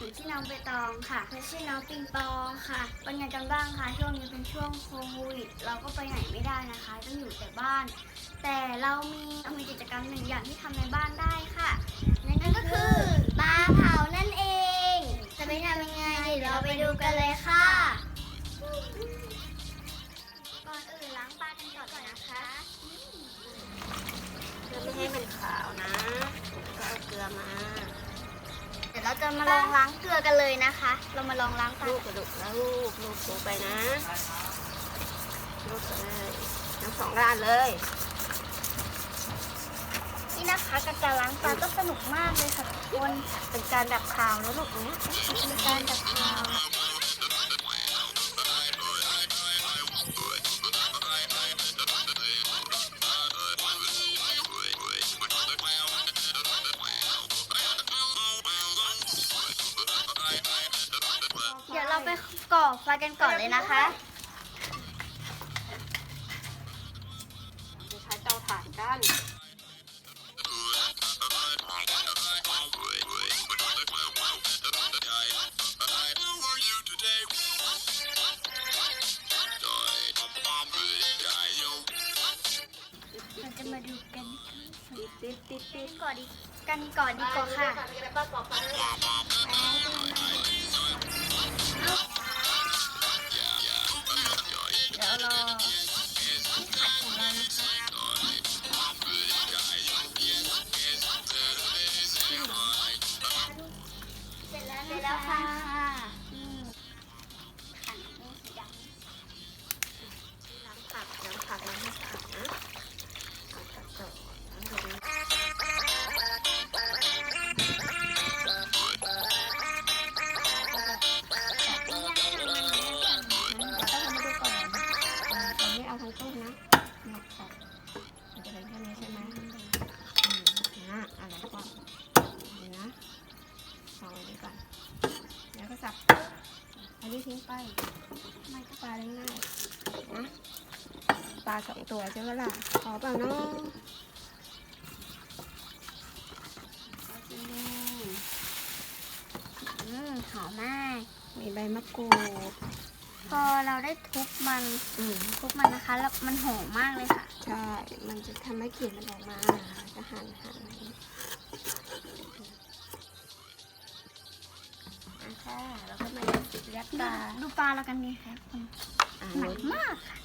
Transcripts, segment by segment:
หนูชื่อน้องใบตองค่ะและชื่อน้องปิงปองค่ะ เป็นไงกันบ้างคะช่วงนี้เป็นช่วงโควิดเราก็ไปไหนไม่ได้นะคะต้องอยู่แต่บ้าน แต่เรามีเรามีกิจกรรมหนึ่งอย่างที่ทำในบ้านได้ค่ะนั่นก็คือปลาเผานั่นเอง จะไปทำยังไงเดี๋ยวเราไปดูกันเลยค่ะก่อนอื่นล้างปลากันก่อนนะคะเพื่อไม่ให้มันขาวนะก็เอาเกลือมา เดี๋ยวเราจะมาลองล้างเกลือกันเลยนะคะ เรามาลองล้างปลาลูกกระดูกแล้วลูกลูกถูไปนะลูกไปเลยทั้งสองด้านเลย นี่นะคะการจะล้างปลาก็สนุกมากเลยค่ะทุกคนเป็นการดับคาวแล้วลูกเนี้ยเป็นการดับคาว เดี๋ยวเราไปก่อไฟกันก่อนเลยนะคะ จะใช้เตาถ่านกันเราจะมาดูกันติดติดติดติดก่อนดีกันก่อนดีกว่าค่ะ อันนี้ทิ้งไปไม่ก็ปลาได้ง่ายนะปลาสองตัวใช่ไหมล่ะพอเปล่าน้องอืมหอมมาก มีใบมะกรูด พอเราได้ทุบมันอืมทุบมันนะคะ แล้วมันหอมมากเลยค่ะ ใช่ มันจะทำให้กลิ่นมันออกมาจะหั่นหั่นอย่างนี้อะ ค่ะ แล้วก็มายัดปดูลาดูปลาเรากันดีค่ะคุณอ่าหนักมากค่ะ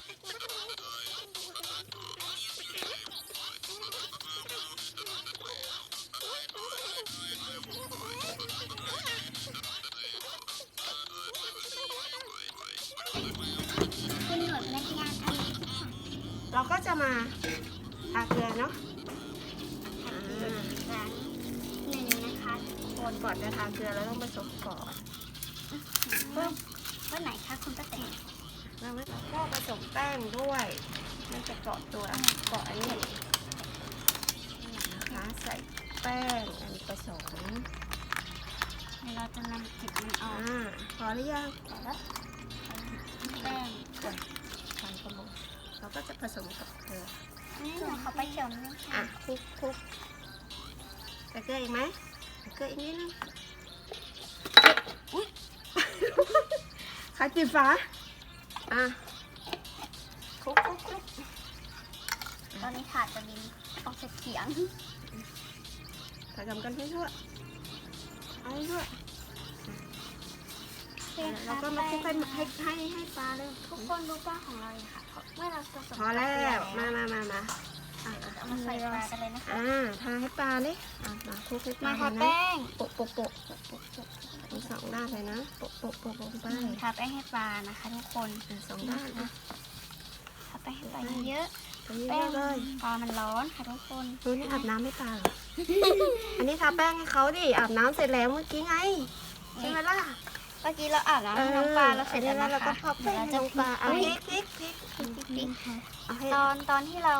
คุณหนวดแม่งานอันนี้เราก็จะมาทาเกลือเนาะครั้งหนึ่งนะคะทุกคนก่อนจะทาเกลือเราต้องผสมก่อนเพิ่ม ว่าไหนคะคุณป้าแตงแล้วก็ผสมแป้งด้วย มันจะเกาะตัวเกาะอันนี้นะคะใส่แป้งอันผสมเราจะนำจิบมันออกพอหรือยังแต่ว่าแป้งทานกระบอกเราก็จะผสมกับเกลือนี่หนูเขาไปเขียวนี่อะค่ะคลุกคลุกเกลืออีกไหมเกลืออีกนิดนึง ใครปิดฝาอะคลุกคลุกคลุกตอนนี้ถาดจะบินออกจากเขียงผสมกันให้ทั่วเอาให้ทั่วแล้วก็มาคลุกให้ให้ให้ให้ปลาเลยทุกคนรู้ป้าของเราเลยค่ะเมื่อเราผสมพอแล้วมามามามาอะเอามาใส่ปลากันเลยนะคะอ่าทาให้ปลาเลยอะมาคลุกให้ปลามาค่ะนะแป้งโปะโปะโปะโปะโปะโปะทั้ง สองด้านเลยนะโปะโปะโปะลงไปทาแป้งให้ปลานะคะทุกคนสองด้านนะทาแป้งให้ปลาเยอะแป้งเลยปลามันร้อนค่ะทุกคนรู้นี่อาบน้ำไม่ปลาหรออันนี้ทาแป้งให้เขาดิอาบน้ำเสร็จแล้วเมื่อกี้ไงใช่ไหมล่ะ มื่อกี้เราอาบน้ำให้น้องปลาเราเสร็จแล้วอันนะนี้เราก็คะพับแป้งให้น้องปลาเอาพริกพริกพริกปิ๊กค่ะเอาให้ตอนตอนที่เรา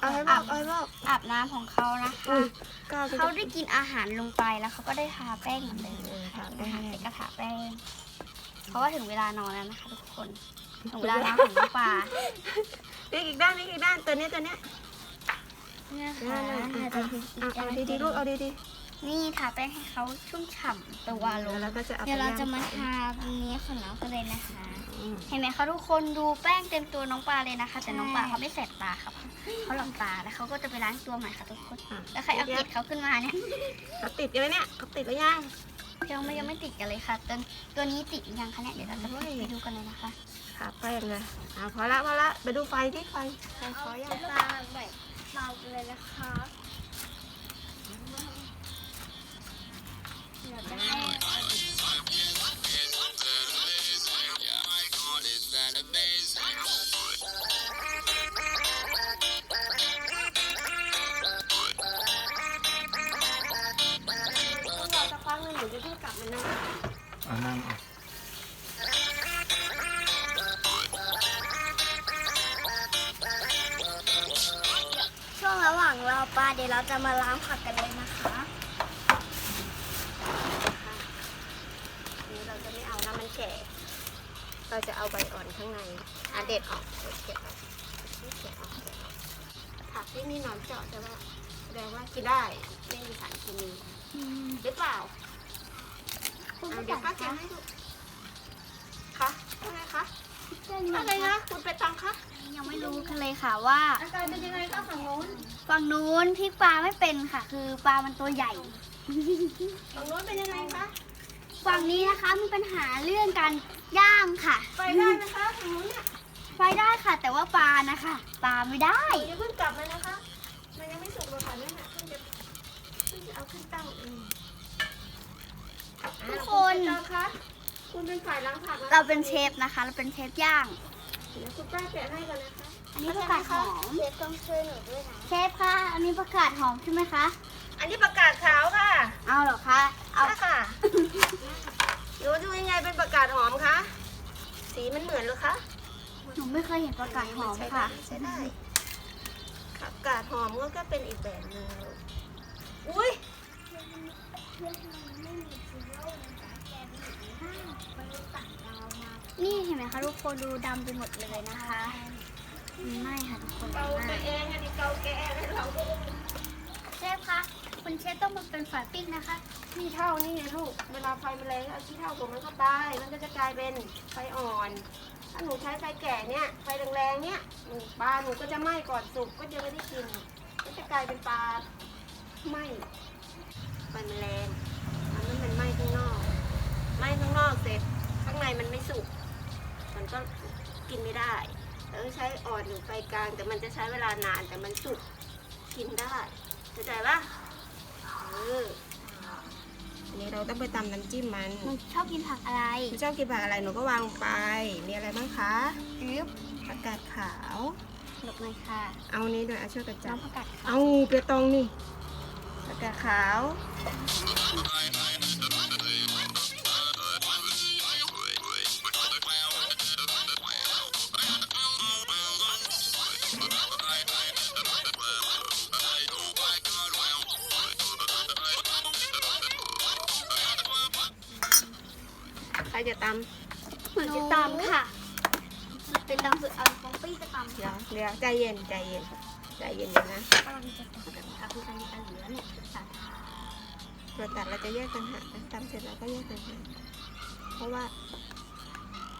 เอาให้บอกเอาให้บอกอาบน้ำของเขานะอุ้คะยก้าวไปเขาได้กินอาหารลงไปแล้วเขาก็ได้ทาแป้งเหมือนเดิมเออค่ะทาแป้งนะคะเป็นกระถาแป้ง เพราะว่าถึงเวลานอนแล้วนะคะทุกคนถึงเวลานอนของน้องปลานี่อีกด้านนี่อีกด้านตัวนี้ตัวเนี้ยเนี่ยอ่าค่ะอ่าอาจจะอ่าเอาดีๆลูกเอาดี นี่ทาแป้งให้เขาชุ่มฉ่ำตัวลงแล้วเราก็จะเอาไปเดี๋ยวเราจะย่งมาไฟทาตรงนี้ของน้องกันเลยนะคะอืมเห็นไหมคะทุกคนดูแป้งเต็มตัวน้องปลาเลยนะคะ แต่น้องปลาเขาไม่แสบตาครับเขาหลับตาแล้วเขาก็จะไปล้างตัวใหม่ค่ะทุกคนอะแล้วใครเอาติดเขาขึ้นมาเนี่ยเขาติดยังไงเนี่ยเขาติดหรือยังเพียงไม่ยังไม่ติดกันเลยค่ะตัวตัวนี้ติดหรือยังคะเนี่ยเดี๋ยวเราจะไปดูกันเลยนะคะทาแป้งเลยอ่าพอละพอละไปดูไฟที่ไฟไฟขอยังปลาใหม่เบาเลยนะคะ องรอสักพักหนึงหนูจะเพิ่งกลับมานั่งอานั่งช่วงระหว่างรอปลาเดี๋ยวเราจะมาล้างผักกันเลยนะคะ นี่เราจะไม่เอานะมัน แก่ เราจะเอาใบอ่อนข้างในอะเด็ดออกเด็ดเก็บออกเก็บออกเก็บออกผักที่มีหนอนเจาะแต่ว่าแสดงว่ากินได้ไม่มีสารเคมีหรือเปล่าคุณเอาผู้เดี๋ยวป้าแกะมให้ดูคะอะไรคะอะไรนะคุณไปตังคะยังไม่รู้กันเลยค่ะว่าอาการเป็นยังไงก็ฝั่งโน้นฝั่งนู้นพริกปลาไม่เป็นค่ะ คือปลามันตัวใหญ่ฝั่งโน้นเป็นยังไงคะ ฝั่งนี้นะคะมีปัญหาเรื่องการย่างค่ะ ไปได้นะคะฝั่งโน้นเนี่ยไฟได้ค่ะ แต่ว่าปลานะคะปลาไม่ได้อย่าเพิ่งกลับมานะคะ มันยังไม่สุกเลยค่ะเนี่ยเพิ่งจะเพิ่งจะเอาขึ้นเตั้งเองทุกคนอ่าณคะคุณเป็นฝ่ายล้างผักะเราเป็นเชฟนะคะ เราเป็นเชฟย่าง เดี๋ยวคุณป้าแกะให้ก่อนนะคะอันนี้ผักกาดหอมเชฟต้องช่วยหนูด้วยนะเชฟค่ะอันนี้ผักกาดหอมใช่ไหมคะ อันนี้ประกาศขาวค่ะเอาเหรอคะ เอาเอาค่ะหนูดูยังไงเป็นประกาศหอมคะ สีมันเหมือนเหรือคะหนูไม่เคยเห็นผักกาดหอมค่ะ ใช้ได้ผักกาดหอมก็เป็นอีกแบบหนึงอุ้ยนี่เห็นไหมคะทุกคนดูดำไปหมดเลยนะคะไม่ค่ะทุกคนเกาไม่ตัวเองอันนี้เกาแกให้เรา เชฟคะ คุณเชฟต้องมาเป็นฝ่ายปิ้งนะคะ ขี้เท่านี่ไงลูก เวลาไฟมันแรงเอาขี้เท่าของมันเข้าไป มันก็จะกลายเป็นไฟอ่อน ถ้าหนูใช้ไฟแก่เนี่ย ไฟแรงๆเนี่ยหนูปลาหนูก็จะไหม้ก่อนสุก ก็จะไม่ได้กิน ก็จะกลายเป็นปลาไหม้ไฟมันแรงทำให้มันไหม้ข้างนอก ไหม้ข้างนอกเสร็จ ข้างในมันไม่สุก มันก็กินไม่ได้เราต้องใช้อ่อนหรือไฟกลาง แต่มันจะใช้เวลานานแต่มันสุกกินได้เข้าใจปะ เอออันนี้เราต้องไปตำน้ำจิ้มมันหนูชอบกินผักอะไรหนูชอบกินผักอะไรหนูก็วางลงไป มีอะไรบ้างคะอึ๊บผักกาดขาว หลบหน่อยค่ะ เอานี้ด้วยเอาช่วยกันน้จัอบงผักกาดขาวเอาเปียตองนี่ผักกาดขาว รจะตำเหมือนจะตำค่ะ เป็นตำสุดเอาของปี้จะตำเดี๋ยวเดี๋ยวใจเย็นใจเย็นใจเย็นเดี๋ยวนะกำลังจะตำค่ะคืออันนี้อันเหลือเนี่ยคือตัดเราตัดเราจะแยกต่างหากนะตำเสร็จเราก็แยกต่างหากเพราะว่า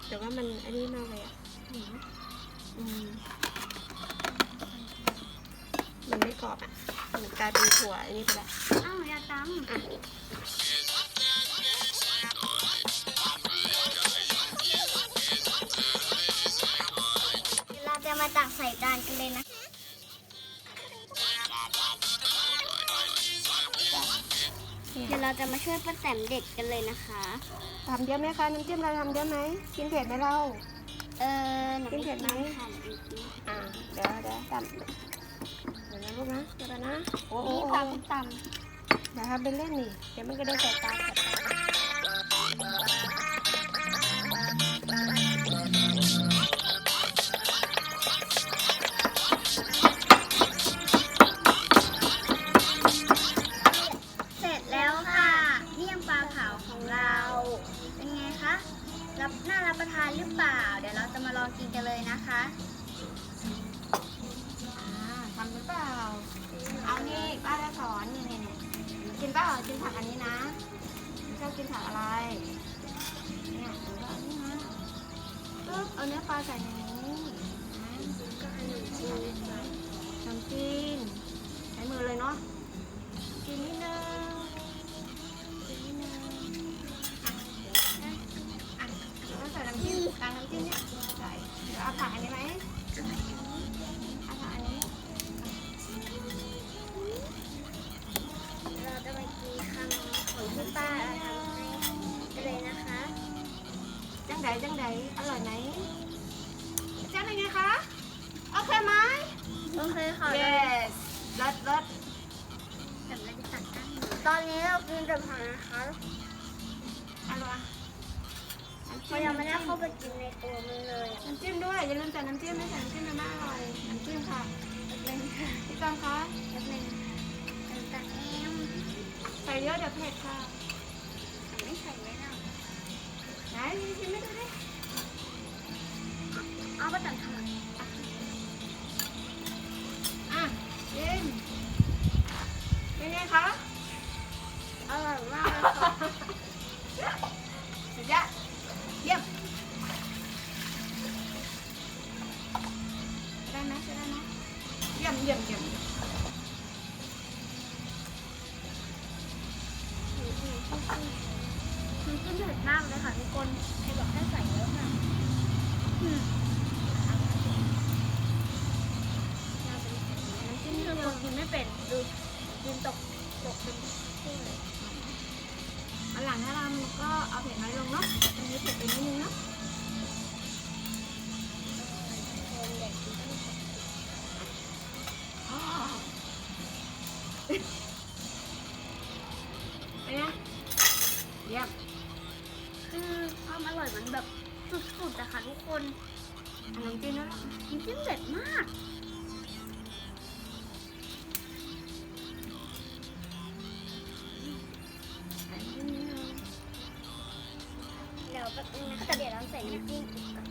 แต่ว่ามันอันนี้มากเลยอะหนูอืมมันไม่กรอบอะมันกลายเป็นถั่วอันนี้ไปแล้วอ้าวหนูอยากตอะ ใส่จานกันเลยนะเดี๋ยวเราจะมาช่วยป้าแตมเด็ดกันเลยนะคะทำเยอะไหมคะน้ำจิ้มเราทำเยอะไหมกินเผ็ดไหมเรา เออหนูกินเผ็ดไหมค่ะหนูไม่กินอ่าเดี๋ยวเดี๋ยวตำเดี๋ยวนะลูกนะเดี๋ยวนะโอ้โหนี่โอ้ปลาโหคุณตเดี๋ยวทำเป็นเล่นนี่เดี๋ยวมันก็ได้ใส่ตาใส่ตา ประทานหรือเปล่า เดี๋ยวเราจะมาลองกินกันเลยนะคะอ่าทำหรือเปล่า เอานี่ป้าจะสอนนี่นี่นี่กินเปล่ากินผักอันนี้นะชอบกินผักอะไร เนี่ยดูว่าอันนี้นะปึ๊บเอาเนื้อปลาใส่ในนี้นะน้ำจิ้ม อนนี้เรากินแต่ผักนะคะอร่อยน้ำเพจิ้ราะมยังไม่ได้เข้าไปกินในตัวมันเลยอะน้ำจิ้มด้วยอย่าลืมใส่น้ำจิ้มไม่ใส่น้ำจิ้มมันไม่อร่อยน้ำจิ้มค่ะเป็นค่ะพี่ตังคะเป็นเป็นแต่เอ็มใส่เยอะเดี๋ยวเผ็ดค่ะไม่ใส่ไม่ได้ไหนชิมไม่ดูดิเอาไปตัดทำ ยี่ยมเยี่ยมมันจิ้มเผ็ดมากเลยค่ะทุกคนใครบอกให้ใส่เยอะค่ะอืมน้ำจิ้มเนิดคือคนงกินไม่เป็นดูกินตกตกเป็นถ้วยอันหลังถ้าเราก็เอาเผ็ดน้อยลงเนาะอันนี้เผ็ดไปนิดนึงเนาะ ค่ะทุกคนอันน้ำจิ้มแล้วล่ะน้ำจิ้มเด็ดมากใส่น้ำจิ้มนิดนึงเดี๋ยวแป๊บนึงนะคะเดี๋ยวเราใส่น้ำจิ้มอีกก่อน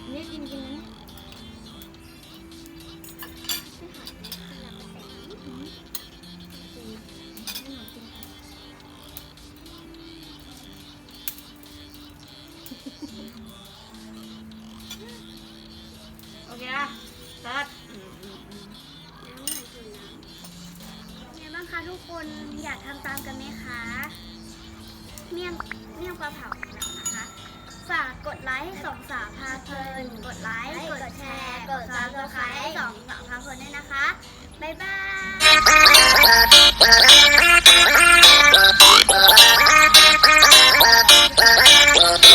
อันนี่กินกินนะ คนอยากทำตามกันไหมคะ เมี่ยงเมี่ยงปลาเผาของเรานะคะ ฝากกดไลค์สองสาวพาเพลินกดไลค์กดแชร์กดซับสไครต์สองสาวพาเพลินด้วยนะคะ บ๊ายบาย